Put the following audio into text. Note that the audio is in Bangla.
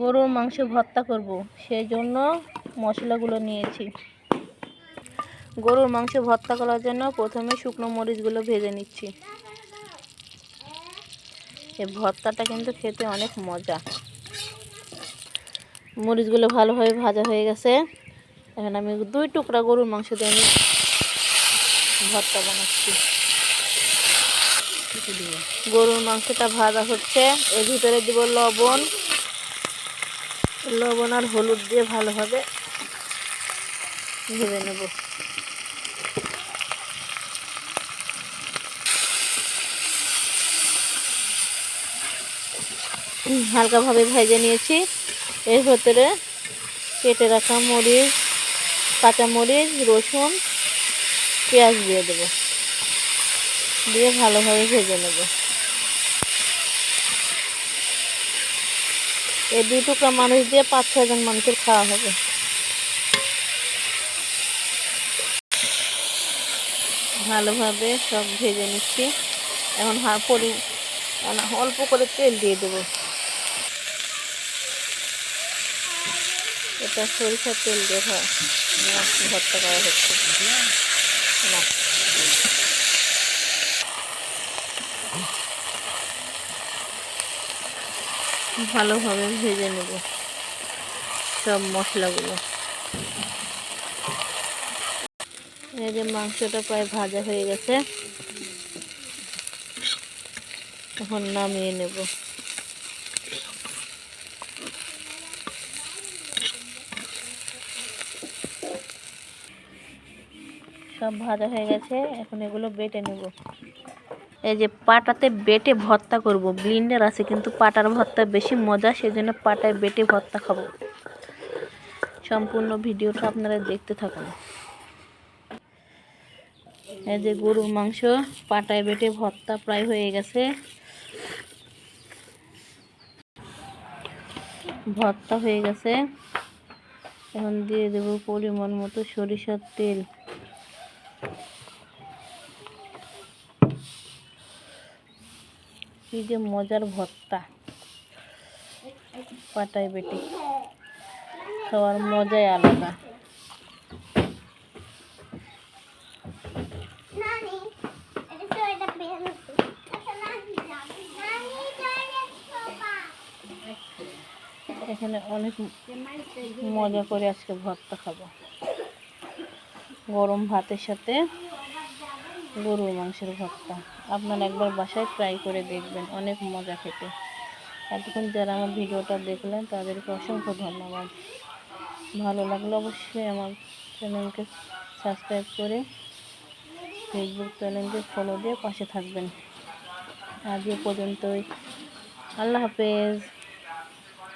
গরুর মাংস ভর্তা করব সেই জন্য মশলাগুলো নিয়েছি। গরুর মাংস ভর্তা করার জন্য প্রথমে শুকনো মরিচগুলো ভেজে নিচ্ছি। এই ভর্তাটা কিন্তু খেতে অনেক মজা। মরিচগুলো ভালোভাবে ভাজা হয়ে গেছে। এখন আমি দুই টুকরা গরুর মাংস দিয়ে আমি ভর্তা বানাচ্ছি। গরুর মাংসটা ভাজা হচ্ছে, এর ভিতরে দিব লবণ। লবণ আর হলুদ দিয়ে ভালোভাবে ভেজে নেব। হালকাভাবে ভেজে নিয়েছি। এর ভেতরে কেটে রাখা মরিচ, কাঁচা মরিচ, রসুন, পেঁয়াজ দিয়ে দেবো। দিয়ে ভালোভাবে ভেজে নেব। এই দুই টুকরা মানুষ দিয়ে পাঁচ ছজন মানুষের খাওয়া হবে। ভালোভাবে সব ভেজে নিচ্ছি। এখন হা পরি মানে অল্প করে তেল দিয়ে দেবো। এটা সরিষার তেল দিয়ে ভর্তা করা হচ্ছে। না। ভালোভাবে ভেজে নেব সব মশলাগুলো। এই যে মাংসটা প্রায় ভাজা হয়ে গেছে। এখন নামিয়ে নেব। সব ভাজা হয়ে গেছে, এখন এগুলো বেটে নেব। এই যে পাটাতে বেটে ভর্তা করব। ব্লিন্ডার আছে, কিন্তু পাটার ভর্তা বেশি মজা সেই জন্য পাটায় বেটে ভর্তা খাব। সম্পূর্ণ ভিডিওটা আপনারা দেখতে থাকুন। এই যে গরুর মাংস, পাটায় বেটে ভর্তা প্রায় হয়ে গেছে। ভর্তা হয়ে গেছে। এখন দিয়ে দেবো পরিমাণ মতো সরিষার তেল। কি যে মজার ভর্তা। পাটায় বেটি। খাওয়ার মজাই আলাদা। এখানে অনেক মজা করে আজকে ভর্তা খাব। গরম ভাতের সাথে গরুর মাংসের ভর্তা। আপনারা একবার বাসায় ট্রাই করে দেখবেন, অনেক মজা খেতে। এতক্ষণ যারা আমার ভিডিওটা দেখলেন, তাদেরকে অসংখ্য ধন্যবাদ। ভালো লাগলে অবশ্যই আমার চ্যানেলকে সাবস্ক্রাইব করে ফেসবুক চ্যানেলকে ফলো দিয়ে পাশে থাকবেন। আজ পর্যন্তই। আল্লাহ হাফেজ।